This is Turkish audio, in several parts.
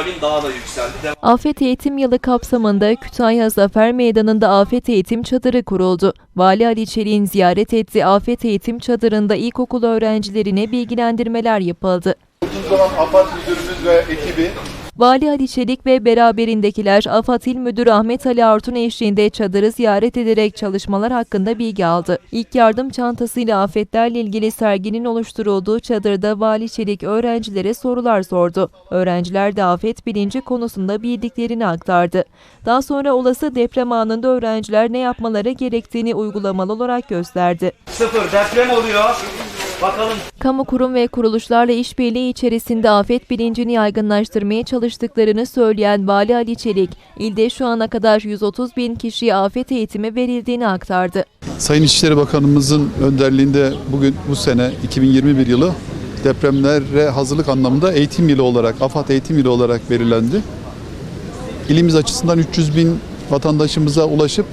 moralim daha da yükseldi. Devam Afet Eğitim Yılı kapsamında Kütahya Zafer Meydanı'nda Afet Eğitim Çadırı kuruldu. Vali Ali Çelik'in ziyaret ettiği Afet Eğitim Çadırı'nda ilkokul öğrencilerine bilgilendirmeler yapıldı. Uzun zaman AFAD müdürümüz ve ekibi Vali Ali Çelik ve beraberindekiler AFAD İl Müdürü Ahmet Ali Artun eşliğinde çadırı ziyaret ederek çalışmalar hakkında bilgi aldı. İlk yardım çantasıyla afetlerle ilgili serginin oluşturulduğu çadırda Vali Çelik öğrencilere sorular sordu. Öğrenciler de afet bilinci konusunda bildiklerini aktardı. Daha sonra olası deprem anında öğrenciler ne yapmaları gerektiğini uygulamalı olarak gösterdi. Sıfır deprem oluyor. Bakalım Kamu kurum ve kuruluşlarla işbirliği içerisinde afet bilincini yaygınlaştırmaya çalıştıklarını söyleyen Vali Ali Çelik, ilde şu ana kadar 130 bin kişiye afet eğitimi verildiğini aktardı. Sayın İçişleri Bakanımızın önderliğinde bugün bu sene 2021 yılı depremlere hazırlık anlamında eğitim yılı olarak, AFAD eğitim yılı olarak belirlendi. İlimiz açısından 300 bin vatandaşımıza ulaşıp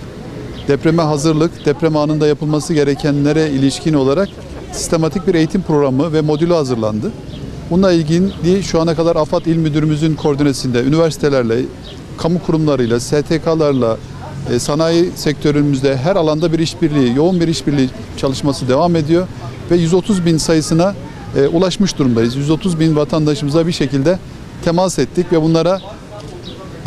depreme hazırlık, deprem anında yapılması gerekenlere ilişkin olarak sistematik bir eğitim programı ve modülü hazırlandı. Bununla ilgili şu ana kadar AFAD İl Müdürümüzün koordinesinde üniversitelerle, kamu kurumlarıyla, STK'larla, e, sanayi sektörümüzde her alanda bir işbirliği, yoğun bir işbirliği çalışması devam ediyor ve 130 bin sayısına e, ulaşmış durumdayız. 130 bin vatandaşımıza bir şekilde temas ettik ve bunlara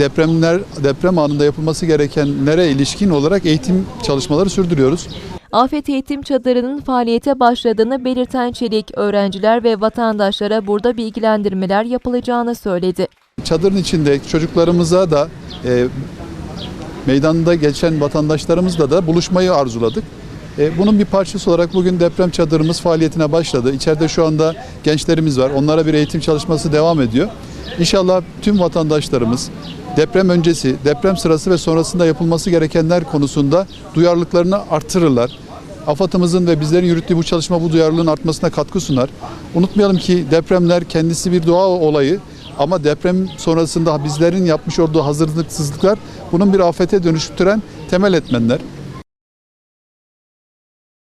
depremler deprem anında yapılması gerekenlere ilişkin olarak eğitim çalışmaları sürdürüyoruz. Afet Eğitim Çadırı'nın faaliyete başladığını belirten Çelik, öğrenciler ve vatandaşlara burada bilgilendirmeler yapılacağını söyledi. Çadırın içinde çocuklarımıza da e, meydanda geçen vatandaşlarımızla da buluşmayı arzuladık. E, bunun bir parçası olarak bugün deprem çadırımız faaliyetine başladı. İçeride şu anda gençlerimiz var. Onlara bir eğitim çalışması devam ediyor. İnşallah tüm vatandaşlarımız deprem öncesi, deprem sırası ve sonrasında yapılması gerekenler konusunda duyarlılıklarını artırırlar. AFAD'ımızın ve bizlerin yürüttüğü bu çalışma bu duyarlılığın artmasına katkı sunar. Unutmayalım ki depremler kendisi bir doğa olayı ama deprem sonrasında bizlerin yapmış olduğu hazırlıksızlıklar bunun bir afete dönüştüren temel etmenler.